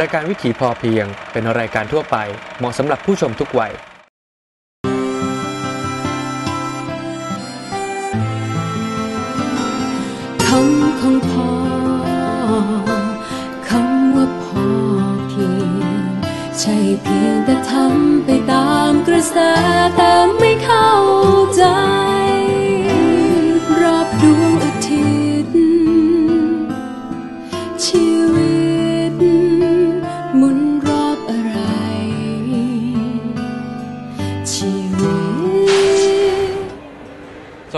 รายการวิถีพอเพียง เป็นรายการทั่วไปเหมาะสำหรับผู้ชมทุกวัยคำของพ่อคำว่าพอเพียง ใช่เพียงแต่ทำไปตามกระแสแต่ไม่เข้าใจ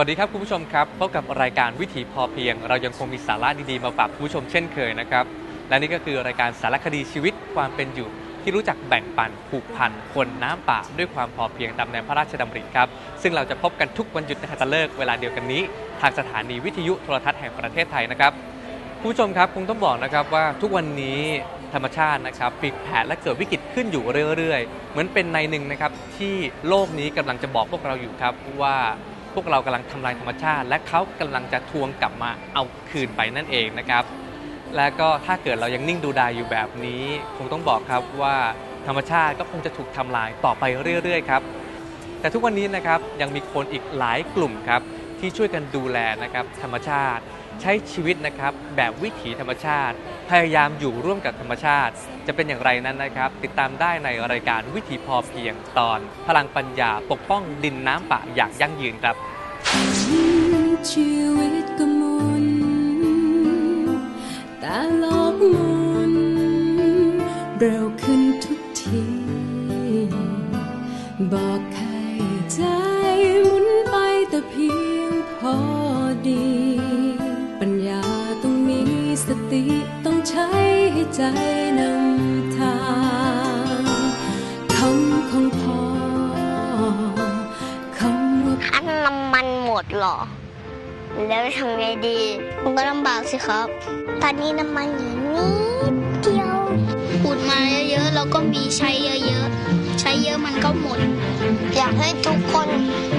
สวัสดีครับคุณผู้ชมครับพบกับรายการวิถีพอเพียง เรายังคงมีสาระดีๆมาฝากคุณผู้ชมเช่นเคยนะครับ และนี่ก็คือรายการสารคดีชีวิตความเป็นอยู่ ที่รู้จักแบ่งปันผูกพันคนน้ำป่าด้วยความพอเพียงตามแนวพระราชดำริครับ ซึ่งเราจะพบกันทุกวันหยุดในฮัตเลิกเวลาเดียวกันนี้ ทางสถานีวิทยุโทรทัศน์แห่งประเทศไทยนะครับคุณผู้ชมครับคงต้องบอกนะครับว่าทุกวันนี้ธรรมชาตินะครับพลิกแผนและเกิดวิกฤตขึ้นอยู่เรื่อยๆ เหมือนเป็นในหนึ่งนะครับที่โลกนี้กำลังจะบอกพวกเราอยู่ครับว่า พวกเรากำลังทำลายธรรมชาติ และเขากำลังจะทวงกลับมาเอาคืนไปนั่นเองนะครับ และก็ถ้าเกิดเรายังนิ่งดูดายอยู่แบบนี้ คงต้องบอกครับว่าธรรมชาติก็คงจะถูกทำลายต่อไปเรื่อยๆครับแต่ทุกวันนี้นะครับยังมีคนอีกหลายกลุ่มครับที่ช่วยกันดูแลนะครับธรรมชาติ ใช้ชีวิตนะครับแบบวิถีธรรมชาติ พยายามอยู่ร่วมกับธรรมชาติ จะเป็นอย่างไรนั้นนะครับ ติดตามได้ในรายการวิถีพอเพียงตอน พลังปัญญาปกป้องดินน้ำป่าอย่างยั่งยืนครับชีวิตก็มุนแต่โลกมุนเร็วขึ้นทุกทีบอก ใช้ให้ใจนำทางคำของพ่อคำว่าถ้าน้ำมันหมดเหรอ แล้วทำไงดีมันก็ลำบากสิครับ ตอนนี้น้ำมันอยู่นิดเดียวขุดมาเยอะๆแล้วก็มีใช้เยอะๆ ใช้เยอะมันก็หมด อยากให้ทุกคน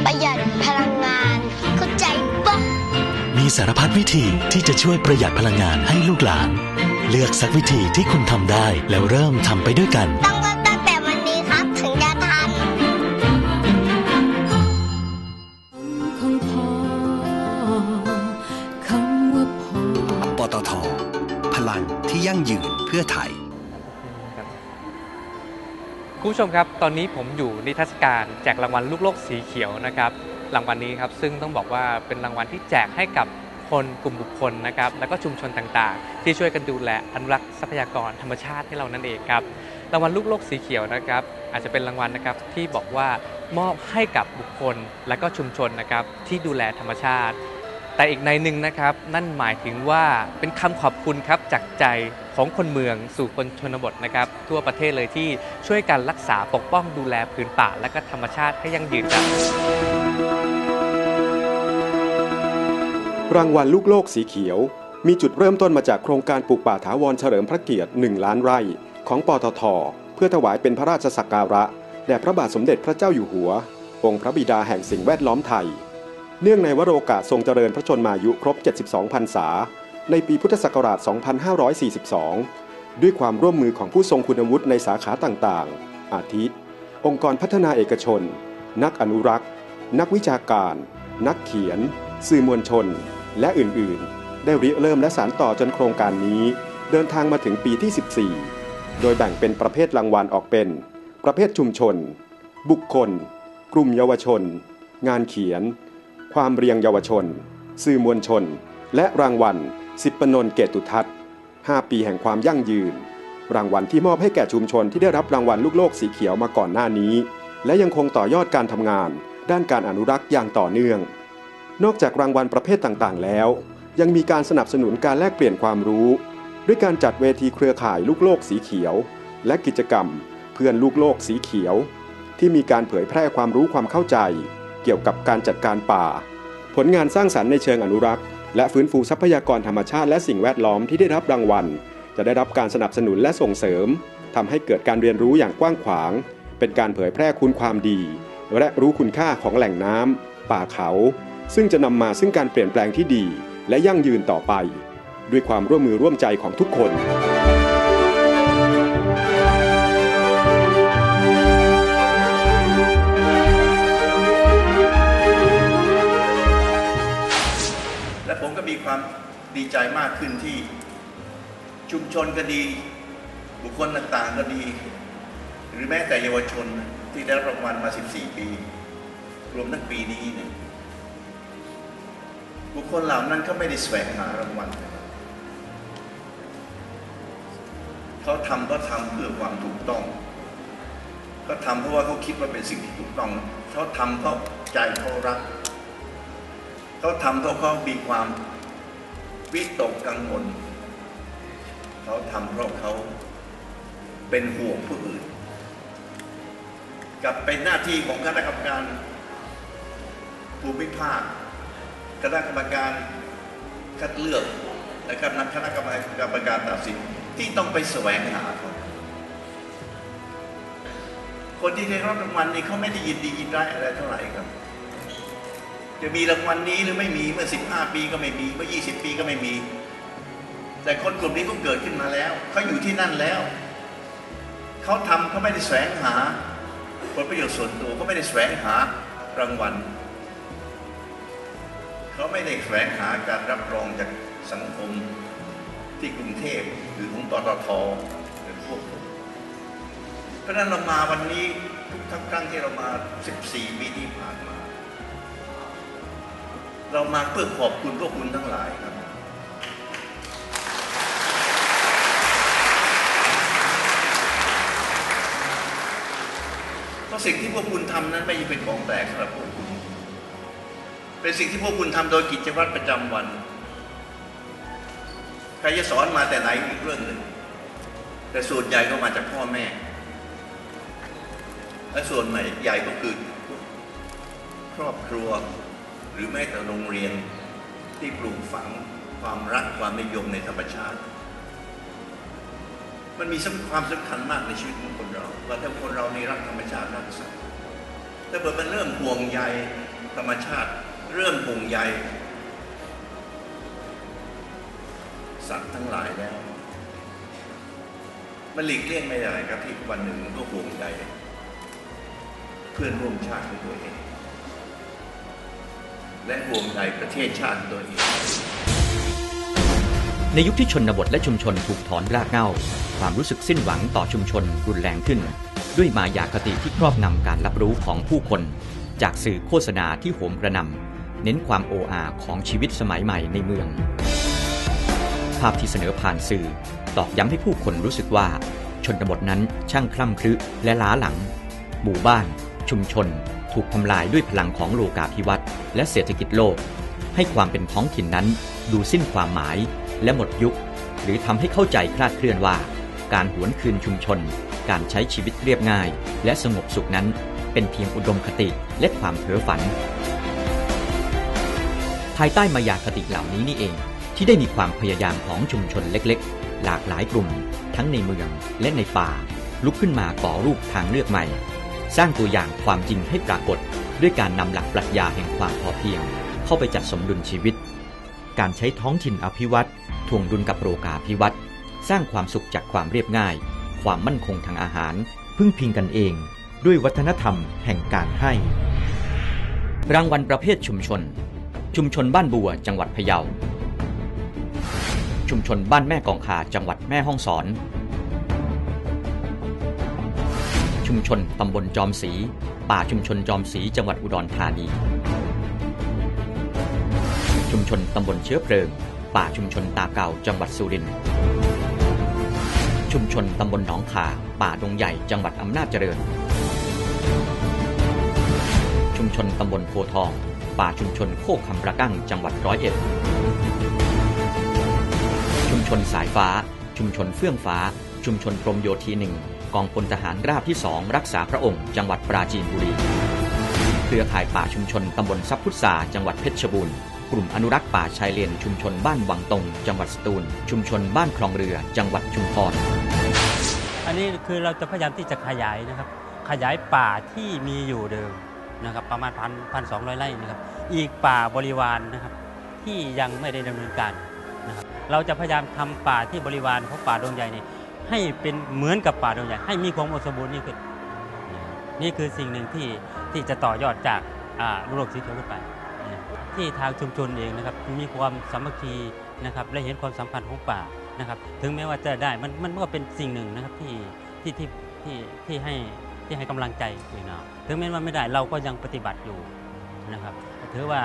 ประหยัดพลังงานเข้าใจปะมีสารพัดวิธีที่จะช่วยประหยัดพลังงานให้ลูกหลาน เลือกสักวิธีที่คุณทำได้แล้วเริ่มทำไปด้วยกัน ต้องเริ่มตั้งแต่วันนี้ครับถึงจะทันของพ่อคำว่าพ่อปตท พลังที่ยั่งยืนเพื่อไทย คุณผู้ชมครับ ตอนนี้ผมอยู่นิทรรศการแจกรางวัลลูกโลกสีเขียวนะครับ รางวัลนี้ครับ ซึ่งต้องบอกว่าเป็นรางวัลที่แจกให้กับ คนกลุ่มบุคคลนะครับแล้วก็ชุมชนต่างๆ ที่ช่วยกันดูแลอนุรักษ์ทรัพยากรธรรมชาติให้เรานั่นเองครับรางวัลลูกโลกสีเขียวนะครับ อาจจะเป็นรางวัลนะครับที่บอกว่ามอบให้กับบุคคลและก็ชุมชนนะครับที่ดูแลธรรมชาติ แต่อีกในหนึ่งนะครับ นั่นหมายถึงว่าเป็นคำขอบคุณครับจากใจของคนเมืองสู่คนชนบทนะครับทั่วประเทศเลยที่ช่วยกันรักษาปกป้องดูแลพื้นป่า และก็ธรรมชาติให้ยั่งยืนครับ รางวัลลูกโลกสีเขียว มีจุดเริ่มต้นมาจากโครงการปลูกป่าถาวรเฉลิมพระเกียรติ 1 ล้านไร่ ของปตท เพื่อถวายเป็นพระราชสักการะแด่พระบาทสมเด็จพระเจ้าอยู่หัว องค์พระบิดาแห่งสิ่งแวดล้อมไทย เนื่องในวโรกาสทรงเจริญพระชนมายุครบ 72 พรรษา ในปีพุทธศักราช 2542 ด้วยความร่วมมือของผู้ทรงคุณวุฒิในสาขาต่างๆ อาทิองค์กรพัฒนาเอกชน นักอนุรักษ์ นักวิชาการ นักเขียน สื่อมวลชน และอื่นๆ ได้ริเริ่มและสานต่อจนโครงการนี้ เดินทางมาถึงปีที่ 14 โดยแบ่งเป็นประเภทรางวัลออกเป็น ประเภทชุมชน บุคคล กลุ่มเยาวชน งานเขียน ความเรียงเยาวชน สื่อมวลชน และรางวัล สิบปนนเกตุทัศน์5ปีแห่งความยั่งยืน รางวัลที่มอบให้แก่ชุมชนที่ได้รับรางวัลลูกโลกสีเขียวมาก่อนหน้านี้ และยังคงต่อยอดการทำงาน ด้านการอนุรักษ์อย่างต่อเนื่อง นอกจากรางวัลประเภทต่างๆ แล้ว ยังมีการสนับสนุนการแลกเปลี่ยนความรู้ ด้วยการจัดเวทีเครือข่ายลูกโลกสีเขียว และกิจกรรม เพื่อนลูกโลกสีเขียว ที่มีการเผยแพร่ความรู้ความเข้าใจ เกี่ยวกับการจัดการป่า ผลงานสร้างสรรค์ในเชิงอนุรักษ์ และฟื้นฟูทรัพยากรธรรมชาติและสิ่งแวดล้อมที่ได้รับรางวัล จะได้รับการสนับสนุนและส่งเสริมทำให้เกิดการเรียนรู้อย่างกว้างขวาง เป็นการเผยแพร่คุณความดี และรู้คุณค่าของแหล่งน้ำป่าเขา ซึ่งจะนำมาซึ่งการเปลี่ยนแปลงที่ดี และยั่งยืนต่อไป ด้วยความร่วมมือร่วมใจของทุกคน และผมก็มีความดีใจมากขึ้นที่ชุมชนก็ดี บุคคลต่างๆก็ดี หรือแม้แต่เยาวชนที่ได้รางวัลมา 14 ปี รวมทั้งปีนี้เนี่ย บุคคลเหล่านั้นเขาไม่ได้แสวงหารางวัลเขาทำก็ทำเพื่อความถูกต้อง ก็ทำเพราะว่าเขาคิดว่าเป็นสิ่งที่ถูกต้องเขาทำเพราะใจเขารักเขาทำเพราะเขามีความวิตกกังวลเขาทำเพราะเขาเป็นห่วงผู้อื่น กับเป็นหน้าที่ของคณะกรรมการภูมิภาค คณะกรรมการคัดเลือกนะครับนักคณะกรรมการตัดสินที่ต้องไปแสวงหาเขาคนที่ได้รับรางวัลนี่เขาไม่ได้ยินดียินร้ายอะไรเท่าไหร่ครับ จะมีรางวัลนี้หรือไม่มีเมื่อ 15 ปีก็ไม่มีเมื่อ 20 ปีก็ไม่มี แต่คนกลุ่มนี้ก็เกิดขึ้นมาแล้วเขาอยู่ที่นั่นแล้วเขาทำเขาไม่ได้แสวงหาผลประโยชน์ส่วนตัวเขาไม่ได้แสวงหารางวัล เขาไม่ได้แสวงหาการรับรองจากสังคมที่กรุงเทพหรือของปตทหรือพวกผมเพราะฉะนั้นเรามาวันนี้ทุกทั้งครั้งที่เรามา 14 ปีที่ผ่านมา เรามาเพื่อขอบคุณพวกคุณทั้งหลายครับ เพราะสิ่งที่พวกคุณทำนั้นไม่ใช่เป็นของแปลกสำหรับพวกคุณ เป็นสิ่งที่พวกคุณทำโดยกิจวัตรประจำวัน ใครจะสอนมาแต่ไหนอีกเรื่องหนึ่ง แต่ส่วนใหญ่ก็มาจากพ่อแม่ และส่วนใหญ่ใหญ่ก็คือครอบครัวหรือแม้แต่โรงเรียนที่ปลูกฝังความรักความนิยมในธรรมชาติ มันมีความสำคัญมากในชีวิตของคนเราว่าถ้าคนเราในรักธรรมชาติรักสัตว์ถ้าเกิดมันเริ่มห่วงใยธรรมชาติ เริ่มห่วงใยสัตว์ทั้งหลายแล้ว มันหลีกเลี่ยงไม่ได้ครับที่วันหนึ่งมันก็ห่วงใยเพื่อนร่วมชาติของตัวเอง และห่วงใยประเทศชาติตัวเอง ในยุคที่ชนบทและชุมชนถูกถอนรากเหง้า ความรู้สึกสิ้นหวังต่อชุมชนรุนแรงขึ้น ด้วยมายาคติที่ครอบงำการรับรู้ของผู้คน จากสื่อโฆษณาที่โหมกระนำ เน้นความโออาของชีวิตสมัยใหม่ในเมือง ภาพที่เสนอผ่านสื่อ ตอกย้ำให้ผู้คนรู้สึกว่า ชนบทนั้นช่างคล่ำคลึและล้าหลัง หมู่บ้าน ชุมชน ถูกทำลายด้วยพลังของโลกาภิวัตน์และเศรษฐกิจโลก ให้ความเป็นท้องถิ่นนั้น ดูสิ้นความหมาย และหมดยุค หรือทำให้เข้าใจคลาดเคลื่อนว่า การหวนคืนชุมชน การใช้ชีวิตเรียบง่าย และสงบสุขนั้น เป็นเพียงอุดมคติและความเพ้อฝัน ภายใต้มายาคติเหล่านี้นี่เอง ที่ได้มีความพยายามของชุมชนเล็กๆ หลากหลายกลุ่ม ทั้งในเมืองและในป่า ลุกขึ้นมาก่อรูปทางเลือกใหม่ สร้างตัวอย่างความจริงให้ปรากฏ ด้วยการนำหลักปรัชญาแห่งความพอเพียง เข้าไปจัดสมดุลชีวิต การใช้ท้องถิ่นอภิวัตถ่วงดุลกับโรกาภิวัตสร้างความสุขจากความเรียบง่าย ความมั่นคงทางอาหาร พึ่งพิงกันเอง ด้วยวัฒนธรรมแห่งการให้ รางวัลประเภทชุมชน ชุมชนบ้านบัว จังหวัดพะเยา ชุมชนบ้านแม่กองคา จังหวัดแม่ฮ่องสอน ชุมชนตำบลจอมศรีป่าชุมชนจอมศรีจังหวัดอุดรธานี ชุมชนตำบลเชื้อเพลิง ป่าชุมชนตาเก่า จังหวัดสุรินทร์ ชุมชนตำบลหนองขา ป่าดงใหญ่ จังหวัดอำนาจเจริญ ชุมชนตำบลโพทอง ป่าชุมชนโคกคำระกั้งจังหวัดร้อยเอ็ด ชุมชนสายฟ้า ชุมชนเฟื่องฟ้า ชุมชนกรมโยธีหนึ่งกองพลทหารราบที่สองรักษาพระองค์ จังหวัดปราจีนบุรี เครือข่ายป่าชุมชนตำบลซับพุทราจังหวัดเพชรบูรณ์กลุ่มอนุรักษ์ป่าชายเลนชุมชนบ้านวังตรงจังหวัดสตูล ชุมชนบ้านคลองเรือ จังหวัดชุมพร อันนี้คือเราจะพยายามที่จะขยายนะครับ ขยายป่าที่มีอยู่เดิม นะครับประมาณพันพันสองไร่นะครับอีกป่าบริวารนะครับที่ยังไม่ได้ดำเนินการนะครับเราจะพยายามทำป่าที่บริวารของป่าดงใหญ่นี่ให้เป็นเหมือนกับป่าดงใหญ่ ให้มีความอุดมสมบูรณ์ยิ่ขึ้นนะครับนี่คือสิ่งหนึ่งที่ที่จะต่อยอดจากอ่าลูกโลกสีเขียวขึ้นไป ที่ทางชุมชนเองนะครับมีความสามัคคีนะครับและเห็นความสำคัญของป่านะครับ ถึงแม้ว่าจะได้มันมันก็เป็นสิ่งหนึ่งนะครับที่ที่ที่ที่ที่ให้ ที่ให้กำลังใจอยู่นะถึงแม้ว่าไม่ได้เราก็ยังปฏิบัติอยู่นะครับถือว่า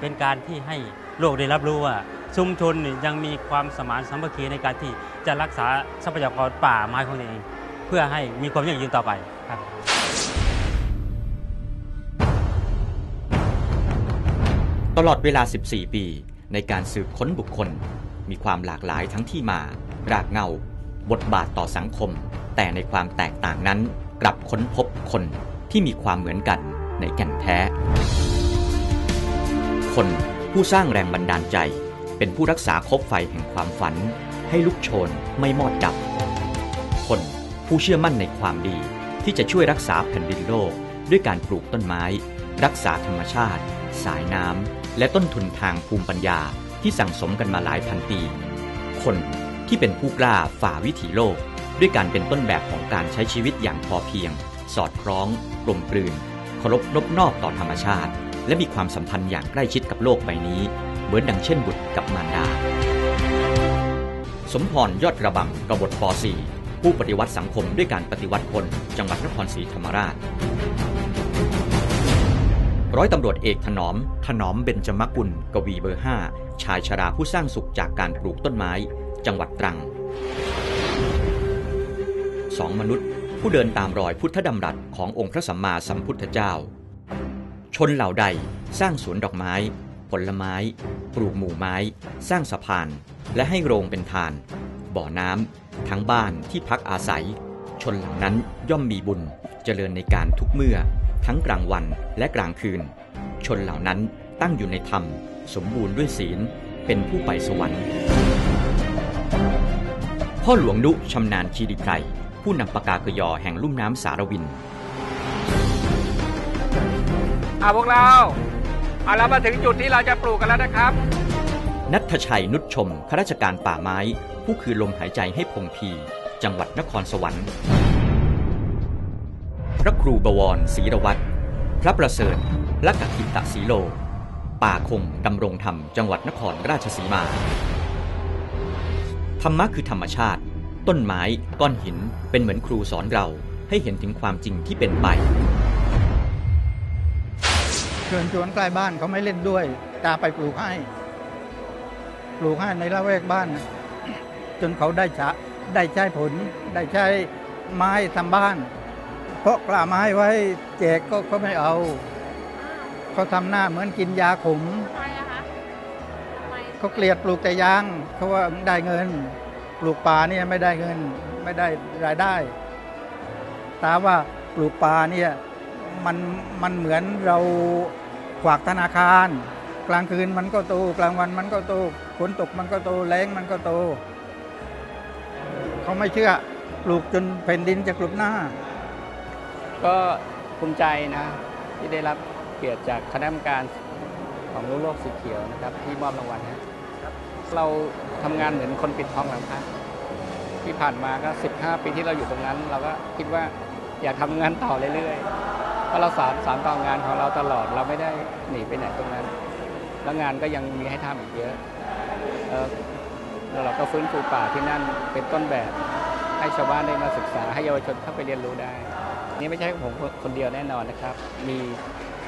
เป็นการที่ให้โลกได้รับรู้ว่าชุมชนยังมีความสมานสามัคคีในการที่จะรักษาทรัพยากรป่าไม้ของตัวเอง เพื่อให้มีความยั่งยืนต่อไปครับตลอดเวลา 14 ปี ในการสืบค้นบุคคล มีความหลากหลายทั้งที่มา รากเงา บทบาทต่อสังคม แต่ในความแตกต่างนั้น กลับค้นพบคนที่มีความเหมือนกันในแก่นแท้ คนผู้สร้างแรงบันดาลใจ เป็นผู้รักษาคบไฟแห่งความฝัน ให้ลุกโชนไม่มอดดับ คนผู้เชื่อมั่นในความดีที่จะช่วยรักษาแผ่นดินโลก ด้วยการปลูกต้นไม้ รักษาธรรมชาติ สายน้ำและต้นทุนทางภูมิปัญญาที่สั่งสมกันมาหลายพันปี คนที่เป็นผู้กล้าฝ่าวิถีโลก ด้วยการเป็นต้นแบบของการใช้ชีวิตอย่างพอเพียง สอดคล้อง กลมกลืนเคารพนบนอบต่อธรรมชาติ และมีความสัมพันธ์อย่างใกล้ชิดกับโลกใบนี้เหมือนดังเช่นบุตรกับมารดา สมพรยอดกระบังกบฏป .4 ผู้ปฏิวัติสังคมด้วยการปฏิวัติคนจังหวัดนครศรีธรรมราช ร้อยตำรวจเอกถนอม ถนอมเบญจมกุล กวีเบอร์ 5 ชายชราผู้สร้างสุขจากการปลูกต้นไม้ จังหวัดตรัง สองมนุษย์ ผู้เดินตามรอยพุทธดำรัสขององค์พระสัมมาสัมพุทธเจ้า ชนเหล่าใดสร้างสวนดอกไม้ ผลไม้ ปลูกหมู่ไม้ สร้างสะพาน และให้โรงเป็นทาน บ่อน้ำทั้งบ้านที่พักอาศัย ชนเหล่านั้นย่อมมีบุญเจริญในการทุกเมื่อ ทั้งกลางวันและกลางคืน ชนเหล่านั้นตั้งอยู่ในธรรม สมบูรณ์ด้วยศีลเป็นผู้ไปสวรรค์พ่อหลวงนุชำนาญคีรีไพร ผู้นำปากากยอแห่งลุ่มน้ำสารวิน อาพวกเราเอาเรามาถึงจุดที่เราจะปลูกกันแล้วนะครับ นัทชัยนุชชมข้าราชการป่าไม้ ผู้คือลมหายใจให้พงพี จังหวัดนครสวรรค์ พระครูบวรศรีรวัตรพระประเสริฐลักขทิตะสีโล ป่าคงดำรงธรรม จังหวัดนครราชสีมา ธรรมะคือธรรมชาติ ต้นไม้ ก้อนหินเป็นเหมือนครูสอนเราให้เห็นถึงความจริงที่เป็นไปเชิญชวนใกล้บ้านเขาไม่เล่นด้วย ตาไปปลูกให้ ปลูกให้ในละแวกบ้านนะจนเขาได้ชะได้ใช้ผล ได้ใช้ไม้ทำบ้าน เพราะกล้าไม้ไว้แจกก็เขาไม่เอา เขาทำหน้าเหมือนกินยาขมเขาเกลียดปลูกแต่ยางเขาว่าได้เงิน ปลูกป่าเนี่ยไม่ได้เงินไม่ได้รายได้ตาว่าปลูกป่าเนี่ยมันมันเหมือนเราขวากธนาคาร กลางคืนมันก็โตกลางวันมันก็โตฝนตกมันก็โตแรงมันก็โต เขาไม่เชื่อปลูกจนแผ่นดินจะกลุบหน้า ก็ภูมิใจนะ ที่ได้รับเกียรติจากคณะกรรมการของลูกโลกสีเขียวนะครับ ที่มอบรางวัลนะ เราทำงานเหมือนคนปิดทองหลังพระที่ผ่านมาก็ 15 ปีที่เราอยู่ตรงนั้น เราก็คิดว่าอยากทำงานต่อเรื่อยๆเพราะเราสารสารต่องานของเราตลอดเราไม่ได้หนีไปไหนตรงนั้น แล้วงานก็ยังมีให้ทำอีกเยอะเออแล้วเราก็ฟื้นฟูป่าที่นั่นเป็นต้นแบบ ให้ชาวบ้านได้มาศึกษา ให้เยาวชนเข้าไปเรียนรู้ได้ นี่ไม่ใช่ผมคนเดียวแน่นอนนะครับ มี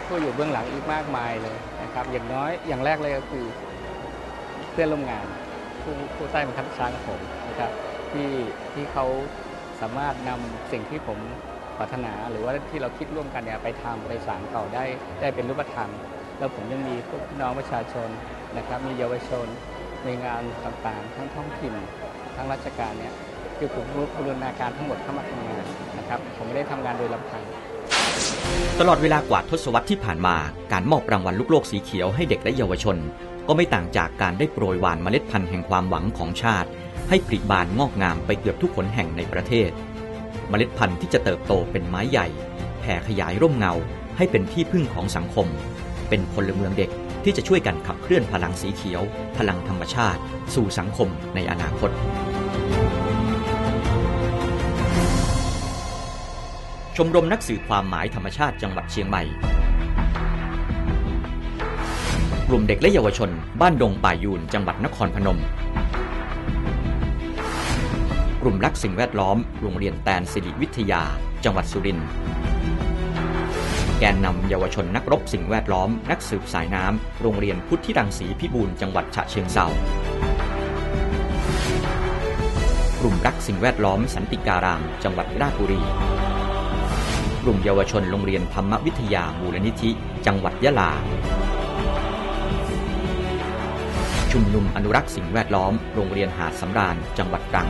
ผู้อยู่เบื้องหลังอีกมากมายเลยนะครับ อย่างน้อยอย่างแรกเลยก็คือ เพื่อนร่วมงานผู้ผู้ใต้บังคับบัญชาของผมนะครับที่ที่เขาสามารถนำสิ่งที่ผมปรารถนาหรือว่าที่เราคิดร่วมกันเนี่ยไปทำไปสานต่อได้ได้เป็นรูปธรรม แล้วผมยังมีพวกพี่น้องประชาชนนะครับ มีเยาวชนในงานต่างๆ ทั้งท้องถิ่นทั้งราชการเนี่ยคือผมบูรณาการทั้งหมดเข้ามาทำงานนะครับ ผมไม่ได้ทำงานโดยลำพังตลอดเวลากว่าทศวรรษที่ผ่านมา การมอบรางวัลลูกโลกสีเขียวให้เด็กและเยาวชน ก็ไม่ต่างจากการได้โปรยหวานเมล็ดพันธุ์แห่งความหวังของชาติ ให้ผลิบานงอกงามไปเกือบทุกขนแห่งในประเทศ เมล็ดพันธุ์ที่จะเติบโตเป็นไม้ใหญ่แผ่ขยายร่มเงา ให้เป็นที่พึ่งของสังคม เป็นพลเมืองเด็กที่จะช่วยกันขับเคลื่อนพลังสีเขียว พลังธรรมชาติ สู่สังคมในอนาคต ชมรมนักสื่อความหมายธรรมชาติจังหวัดเชียงใหม่ กลุ่มเด็กและเยาวชน บ้านดงป่ายูนจังหวัดนครพนม กลุ่มรักสิ่งแวดล้อม โรงเรียนแตนสิริวิทยา จังหวัดสุรินทร์แกนนำเยาวชนนักรบสิ่งแวดล้อม นักสืบสายน้ำ โรงเรียนพุทธิรังสีพิบูลจังหวัดฉะเชิงเทรากลุ่มรักสิ่งแวดล้อมสันติการาม จังหวัดราชบุรี กลุ่มเยาวชนโรงเรียนธรรมวิทยามูลนิธิ จังหวัดยะลา ชุมนุมอนุรักษ์สิ่งแวดล้อม โรงเรียนหาดสำราญ จังหวัดตรัง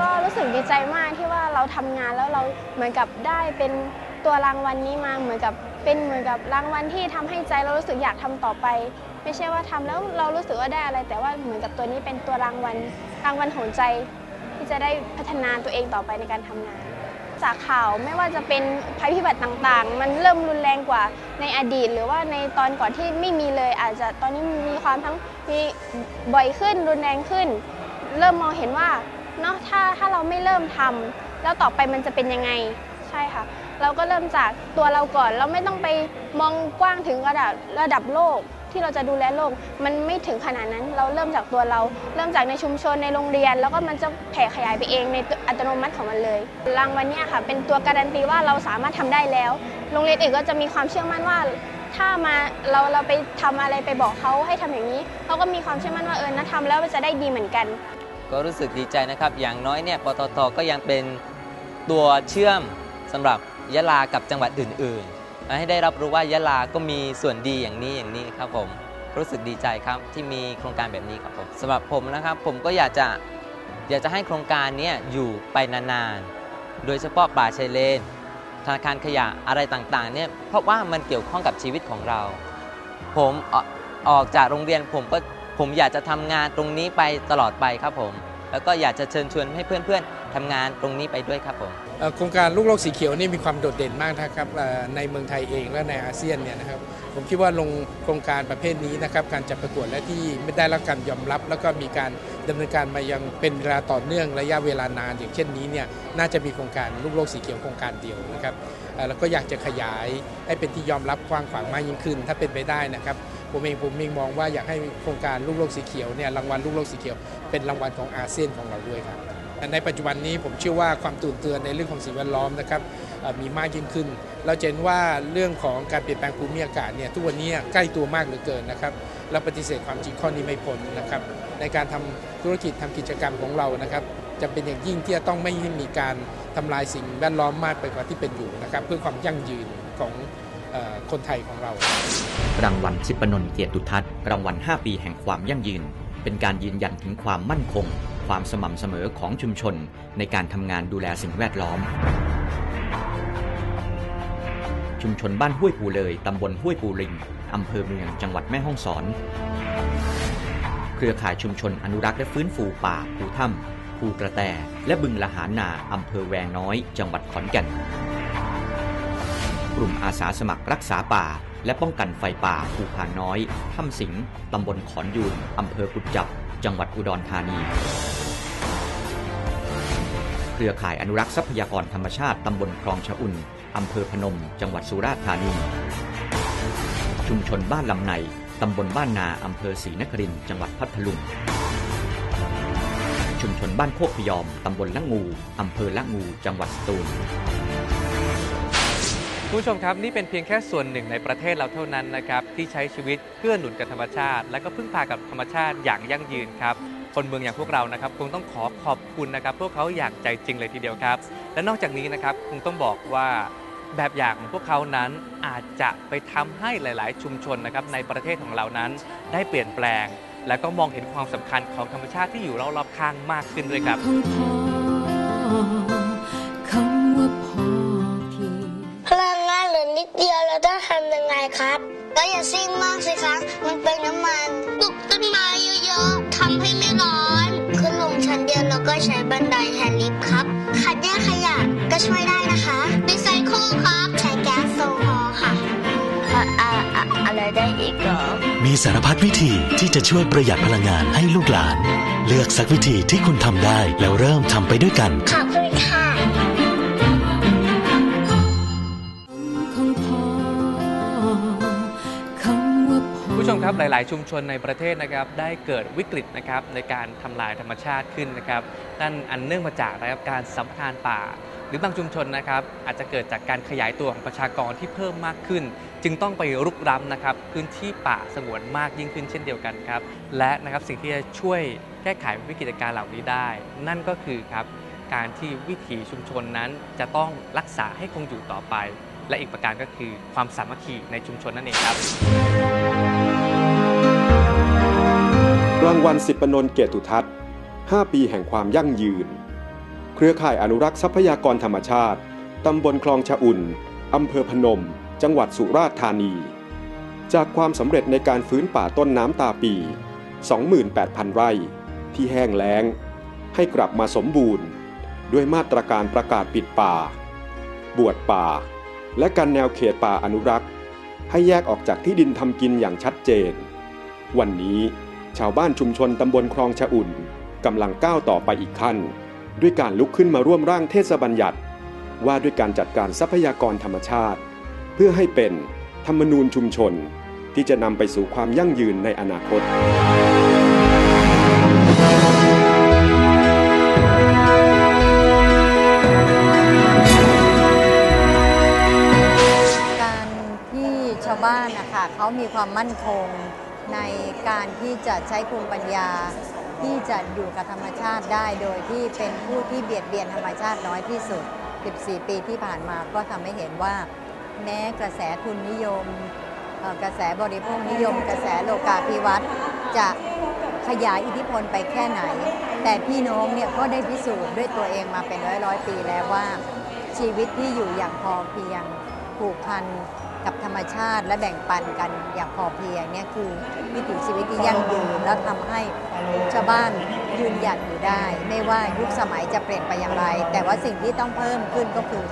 ก็รู้สึกดีใจมากที่ว่าเราทำงานแล้วเราเหมือนกับได้เป็นตัวรางวัลนี้มาเหมือนกับเป็นเหมือนกับรางวัลที่ทำให้ใจเรารู้สึกอยากทำต่อไป ไม่ใช่ว่าทำแล้วเรารู้สึกว่าได้อะไร แต่ว่าเหมือนกับตัวนี้เป็นตัวรางวัลรางวัลของใจ ที่จะได้พัฒนาตัวเองต่อไปในการทำงาน จากข่าวไม่ว่าจะเป็นภัยพิบัติต่างๆ มันเริ่มรุนแรงกว่าในอดีต หรือว่าในตอนก่อนที่ไม่มีเลย อาจจะตอนนี้มีความทั้งมีบ่อยขึ้นรุนแรงขึ้น เริ่มมองเห็นว่าเนาะถ้าถ้าเราไม่เริ่มทำแล้วต่อไปมันจะเป็นยังไงใช่ค่ะ เราก็เริ่มจากตัวเราก่อน เราไม่ต้องไปมองกว้างถึงระดับระดับโลก ที่เราจะดูแลโลก มันไม่ถึงขนาดนั้น เราเริ่มจากตัวเรา เริ่มจากในชุมชนในโรงเรียน แล้วก็มันจะแผ่ขยายไปเองในอัตโนมัติของมันเลย รางวัลเนี้ค่ะ เป็นตัวการันตีว่าเราสามารถทำได้แล้ว โรงเรียนอื่นก็จะมีความเชื่อมั่นว่าถ้ามาเราเราไปทำอะไรไปบอกเขาให้ทำอย่างนี้เขาก็มีความเชื่อมั่นว่าเออนะทำแล้วจะได้ดีเหมือนกัน ก็รู้สึกดีใจนะครับ อย่างน้อยเนี่ยปตทก็ยังเป็นตัวเชื่อมสำหรับยะลากับจังหวัดอื่น ๆ ให้ได้รับรู้ว่ายะลาก็มีส่วนดีอย่างนี้อย่างนี้ครับผมรู้สึกดีใจครับที่มีโครงการแบบนี้ครับผมสำหรับผมนะครับผมก็อยากจะอยากจะให้โครงการนี้อยู่ไปนานๆ โดยเฉพาะป่าชายเลน ธนาคารขยะอะไรต่างๆเนี่ยเพราะว่ามันเกี่ยวข้องกับชีวิตของเรา ผมออกอกจากโรงเรียนผมก็ผมอยากจะทำงานตรงนี้ไปตลอดไปครับผม แล้วก็อยากจะเชิญชวนให้เพื่อนๆ ทำงานตรงนี้ไปด้วยครับผมโครงการลูกโลกสีเขียวนี่มีความโดดเด่นมากนะครับในเมืองไทยเองและในอาเซียนเนี่ยนะครับผมคิดว่าลงโครงการประเภทนี้นะครับการจัดประกวดและที่ไม่ได้รับการยอมรับ แล้วก็มีการดำเนินการมายังเป็นเวลาต่อเนื่องระยะเวลานาน อย่างเช่นนี้เนี่ยน่าจะมีโครงการลูกโลกสีเขียวโครงการเดียวนะครับเอ่อแล้วก็อยากจะขยายให้เป็นที่ยอมรับกว้างขวางมากยิ่งขึ้น ถ้าเป็นไปได้นะครับผมเองผมเองมองว่าอยากให้โครงการลูกโลกสีเขียวเนี่ยรางวัลลูกโลกสีเขียว เป็นรางวัลของอาเซียนของเราด้วยครับ ในปัจจุบันนี้ผมเชื่อว่าความตื่นเตือนในเรื่องของสิ่งแวดล้อมนะครับมีมากยิ่งขึ้น เราเห็นว่าเรื่องของการเปลี่ยนแปลงภูมิอากาศเนี่ยทุกวันนี้ใกล้ตัวมากเหลือเกินนะครับและปฏิเสธความจริงข้อนี้ไม่พ้นนะครับในการทำธุรกิจทำกิจกรรมของเรานะครับจะเป็นอย่างยิ่งที่จะต้องไม่ให้มีการทำลายสิ่งแวดล้อมมากไปกว่าที่เป็นอยู่นะครับเพื่อความยั่งยืนของคนไทยของเรา รางวัลสิปนนท์เกียรติทัศน์รางวัล 5 ปีแห่งความยั่งยืน เป็นการยืนยันถึงความมั่นคง ความสม่ำเสมอของชุมชนในการทำงานดูแลสิ่งแวดล้อม ชุมชนบ้านห้วยปูเลยตำบลห้วยปูลิงอำเภอเมืองจังหวัดแม่ฮ่องสอน เครือข่ายชุมชนอนุรักษ์และฟื้นฟูป่าภูถ้ำภูกระแต และบึงละหารนาอำเภอแวงน้อย จังหวัดขอนแก่น กลุ่มอาสาสมัครรักษาป่าและป้องกันไฟป่าภูพานน้อย ถ้ำสิงห์ตำบลขอนยูน อำเภอกุดจับ จังหวัดอุดรธานี เครือข่ายอนุรักษ์ทรัพยากรธรรมชาติตำบลคลองชะอุ่นอำเภอพนม จังหวัดสุราษฎร์ธานี ชุมชนบ้านลำในตำบลบ้านนาอำเภอศรีนครินทร์จังหวัดพัทลุง ชุมชนบ้านโคกพยอมตำบลละงูอำเภอละงู จังหวัดสตูลคุณผู้ชมครับ นี่เป็นเพียงแค่ส่วนหนึ่งในประเทศเราเท่านั้นนะครับ ที่ใช้ชีวิตเกื้อหนุนกับธรรมชาติ และก็พึ่งพากับธรรมชาติอย่างยั่งยืนครับ คนเมืองอย่างพวกเรานะครับคงต้องขอขอบคุณนะครับพวกเขาอย่างใจจริงเลยทีเดียวครับ และนอกจากนี้นะครับคงต้องบอกว่าแบบอย่างของพวกเขานั้นอาจจะไปทำให้หลาย ๆ ชุมชนนะครับในประเทศของเรานั้นได้เปลี่ยนแปลง และก็มองเห็นความสำคัญของธรรมชาติที่อยู่รอบๆข้างมากขึ้นด้วยครับของพ่อคำว่าพอเพียงพลังงานเหลือนิดเดียวเราต้องทำยังไงครับ ก็อย่าซิ่งมากสิคะมันเป็นน้ำมันปลูกต้นไม้เยอะ ใช้บันไดแทนลิฟต์ครับ คัดแยกขยะก็ช่วยได้นะคะรีไซเคิลครับ ใช้แก๊สโซฮอล์ค่ะอะอะอะอะไรได้อีกเหรอ มีสารพัดวิธีที่จะช่วยประหยัดพลังงานให้ลูกหลาน เลือกสักวิธีที่คุณทำได้แล้วเริ่มทำไปด้วยกันขอบคุณค่ะ ผู้ชมครับหลาย ๆ ชุมชนในประเทศนะครับได้เกิดวิกฤตนะครับในการทำลายธรรมชาติขึ้นนะครับนั่นอันเนื่องมาจากนะครับการสัมปทานป่า หรือบางชุมชนนะครับอาจจะเกิดจากการขยายตัวของประชากรที่เพิ่มมากขึ้น จึงต้องไปรุกร้ำนะครับพื้นที่ป่าสงวนมากยิ่งขึ้นเช่นเดียวกันครับและนะครับสิ่งที่จะช่วยแก้ไขวิกฤตการเหล่านี้ได้ นั่นก็คือครับการที่วิถีชุมชนนั้นจะต้องรักษาให้คงอยู่ต่อไป และอีกประการก็คือความสามัคคีในชุมชนนั่นเองครับ รางวัลสิบปนน์เกตุทัศน์ 5 ปีแห่งความยั่งยืน เครือข่ายอนุรักษ์ทรัพยากรธรรมชาติ ตำบลคลองชะอุ่น อำเภอพนม จังหวัดสุราษฎร์ธานี จากความสำเร็จในการฟื้นป่าต้นน้ำตาปี 28,000 ไร่ ที่แห้งแล้ง ให้กลับมาสมบูรณ์ ด้วยมาตรการประกาศปิดป่า บวชป่า และการแนวเขตป่าอนุรักษ์ ให้แยกออกจากที่ดินทำกินอย่างชัดเจน วันนี้ ชาวบ้านชุมชนตำบลคลองชะอุ่นกำลังก้าวต่อไปอีกขั้น ด้วยการลุกขึ้นมาร่วมร่างเทศบัญญัติ ว่าด้วยการจัดการทรัพยากรธรรมชาติ เพื่อให้เป็นธรรมนูญชุมชนที่จะนำไปสู่ความยั่งยืนในอนาคตการที่ชาวบ้านนะคะเขามีความมั่นคง ในการที่จะใช้ภูมิปัญญา ที่จะอยู่กับธรรมชาติได้โดยที่เป็นผู้ที่เบียดเบียนธรรมชาติน้อยที่สุด 14 ปีที่ผ่านมาก็ทำให้เห็นว่า แม้กระแสทุนนิยม กระแสบริโภคนิยม กระแสโลกาภิวัตน์จะขยายอิทธิพลไปแค่ไหน แต่พี่น้องเนี่ยก็ได้พิสูจน์ด้วยตัวเองมาเป็นร้อยร้อยปีแล้วว่า ชีวิตที่อยู่อย่างพอเพียงผูกพัน กับธรรมชาติและแบ่งปันกันอย่างพอเพียงเนี่ยคือวิถีชีวิตที่ยั่งยืนแล้วทำให้ชาวบ้านยืนหยัดอยู่ได้ ไม่ว่ายุคสมัยจะเปลี่ยนไปอย่างไร แต่ว่าสิ่งที่ต้องเพิ่มขึ้นก็คือ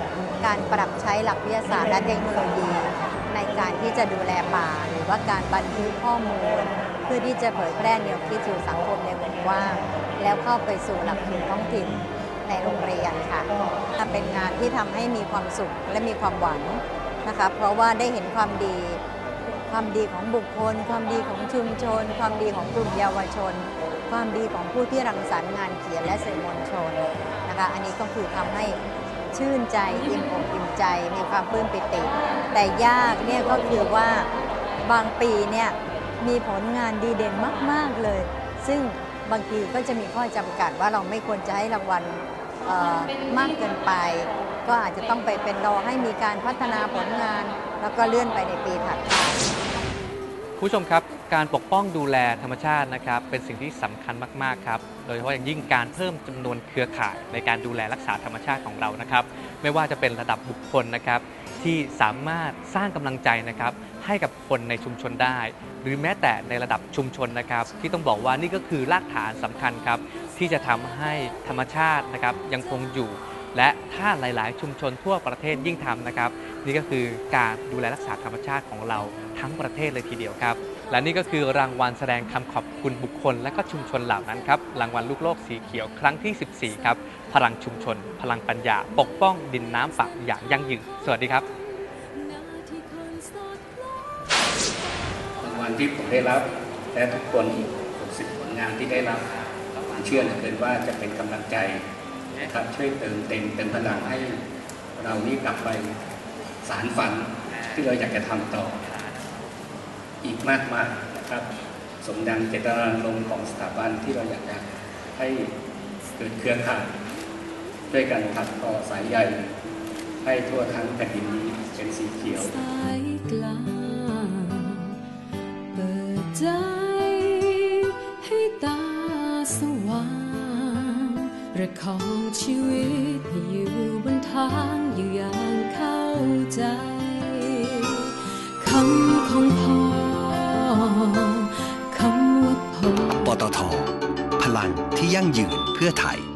การปรับใช้หลักวิทยาศาสตร์และเทคโนโลยี ในการที่จะดูแลป่า หรือว่าการบันทึกข้อมูล เพื่อที่จะเผยแพร่แนวคิดสู่สังคมในวงกว้างแล้วเข้าไปสู่หลักสูตรท้องถิ่นในโรงเรียนค่ะเป็นงานที่ทำให้มีความสุขและมีความหวัง นะคะเพราะว่าได้เห็นความดี ความดีของบุคคล ความดีของชุมชน ความดีของกลุ่มเยาวชน ความดีของผู้ที่รังสรรค์งานเขียนและสื่อมวลชนนะคะอันนี้ก็คือทำให้ชื่นใจอิ่มอกอิ่มใจมีความปลื้มปิติ แต่ยากเนี่ยก็คือว่าบางปีเนี่ยมีผลงานดีเด่นมาก ๆ เลย ซึ่งบางทีก็จะมีข้อจำกัดว่าเราไม่ควรจะให้รางวัล มากเกินไป ก็อาจจะต้องไปเป็นรอให้มีการพัฒนาผลงาน แล้วก็เลื่อนไปในปีถัดไปคุณผู้ชมครับ การปกป้องดูแลธรรมชาตินะครับ เป็นสิ่งที่สำคัญมากๆครับ โดยเฉพาะอย่างยิ่งการเพิ่มจำนวนเครือข่ายในการดูแลรักษาธรรมชาติของเรานะครับ ไม่ว่าจะเป็นระดับบุคคลนะครับ ที่สามารถสร้างกำลังใจนะครับ ให้กับคนในชุมชนได้ หรือแม้แต่ในระดับชุมชนนะครับ ที่ต้องบอกว่านี่ก็คือรากฐานสำคัญครับ ที่จะทำให้ธรรมชาตินะครับยังคงอยู่และถ้าหลาย ๆ ชุมชนทั่วประเทศยิ่งทำนะครับ นี่ก็คือการดูแลรักษาธรรมชาติของเราทั้งประเทศเลยทีเดียวครับ และนี่ก็คือรางวัลแสดงคำขอบคุณบุคคล และก็ชุมชนเหล่านั้นครับรางวัลลูกโลกสีเขียวครั้งที่ 14 ครับ พลังชุมชน พลังปัญญา ปกป้องดินน้ำป่าอย่างยั่งยืนสวัสดีครับรางวัลที่ผมได้รับ และทุกคนอีก60ผลงานที่ได้รับผมเชื่อเหลือเกินว่าจะเป็นกำลังใจนะครับช่วยเติมเต็มเติมพลังให้เรานี่กลับไปสารฝันที่เราอยากจะทำต่อ อีกมากมายนะครับ สมดังเจตนารมณ์ของสถาบันที่เราอยากจะให้เกิดเครือข่ายด้วยกันถักต่อสายใยให้ทั่วทั้งแผ่นดินนี้เป็นสีเขียวสายกลางเปิดใจให้ตาสว่างประคองชีวิตให้อยู่บนทางอยู่อย่างเข้าใจคำของพ่อ ยั่งยืนเพื่อไทย